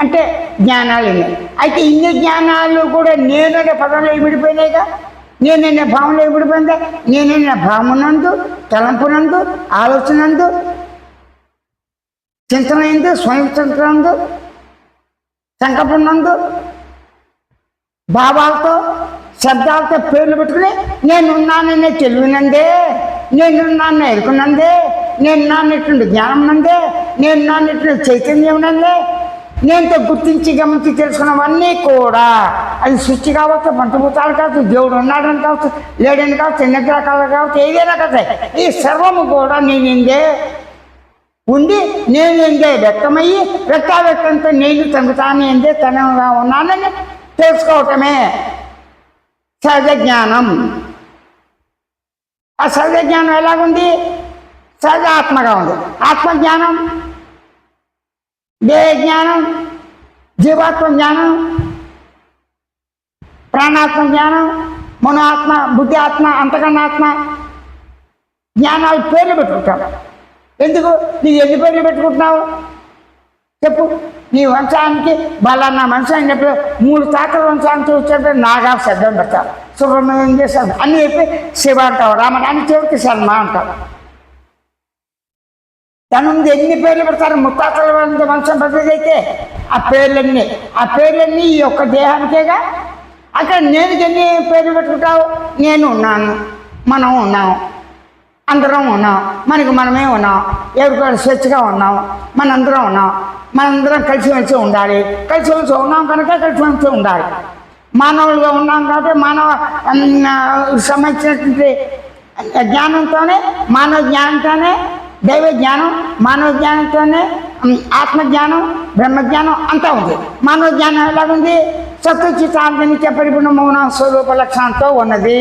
అంటే జ్ఞానాలు ఉన్నాయి. అయితే ఇన్ని జ్ఞానాలు కూడా నేననే పదంలో ఇమిడిపోయినాయిగా. నేననే భావంలో ఇమిడిపోయిందా? నేననే భావనందు తలంపునందు ఆలోచనందు చింతన ఎందు స్వయం చింతనందు సంకల్పనందు భావాలతో శబ్దాలతో పేర్లు పెట్టుకుని నేనున్నాననే తెలివినందే నేనున్నాను ఎరుకునందే నేను నాన్నటువంటి జ్ఞానం నందే నేను నాన్నటువంటి చైతన్యం నందే నేనుతో గుర్తించి గమనించి తెలుసుకున్నవన్నీ కూడా అది సృష్టి కావచ్చు పంచభూతాలు కావచ్చు దేవుడు ఉన్నాడని కావచ్చు లేడని కావచ్చు ఎన్ని రకాలు కావచ్చు ఏదైనా కావచ్చు. ఈ సర్వము కూడా నేనిందే ఉండి నేను ఎందే వ్యక్తమయ్యి వ్యక్తావ్యక్తంతో నేను తనకు ఎందే తనగా ఉన్నానని తెలుసుకోవటమే సహజ జ్ఞానం. ఆ సహజ జ్ఞానం ఎలాగుంది? సహజ ఆత్మగా ఉంది. ఆత్మజ్ఞానం దేహ జ్ఞానం జీవాత్మ జ్ఞానం ప్రాణాత్మ జ్ఞానం మనోఆత్మ బుద్ధి ఆత్మ అంతకన్నాత్మ జ్ఞానాలు పేర్లు పెట్టుకుంటాం ఎందుకు నీ ఎన్ని పేర్లు పెట్టుకుంటున్నావు చెప్పు నీ వంశానికి బలానా మనిషి అని చెప్పి మూడు తాతల వంశానికి వచ్చేటప్పుడు నాగా శబ్దం పెడతావు సుబ్రహ్మణ్యం చేశాను అని చెప్పి శివ అంటావు రామ అని చెవికి శర్మ అంటావు తన ముందు ఎన్ని పేర్లు పెడతారు? ముత్తాతల వంద వంశం పెద్దదైతే ఆ పేర్లన్నీ. ఆ పేర్లన్నీ ఈ యొక్క దేహానికేగా? అక్కడ నేను ఎన్ని పేర్లు పెట్టుకుంటావు? నేను ఉన్నాను. మనం ఉన్నాము అందరం ఉన్నాం. మనకి మనమే ఉన్నాం. ఎవరికైనా స్వేచ్ఛగా ఉన్నాం. మనందరం ఉన్నాం. మనందరం కలిసిమెలిసి ఉండాలి. కలిసిమెలిసి ఉన్నాం కనుక కలిసిమెలిసి ఉండాలి. మానవులుగా ఉన్నాం కాబట్టి మానవ సంబంధించినటువంటి జ్ఞానంతోనే మానవ జ్ఞానంతోనే దైవ జ్ఞానం మానవ జ్ఞానంతోనే ఆత్మజ్ఞానం బ్రహ్మజ్ఞానం అంతా ఉంది. మానవ జ్ఞానం ఎలాగుంది సత్తుచితాంతనిత్య పరిపూర్ణ మౌన స్వరూప లక్షణంతో ఉన్నది.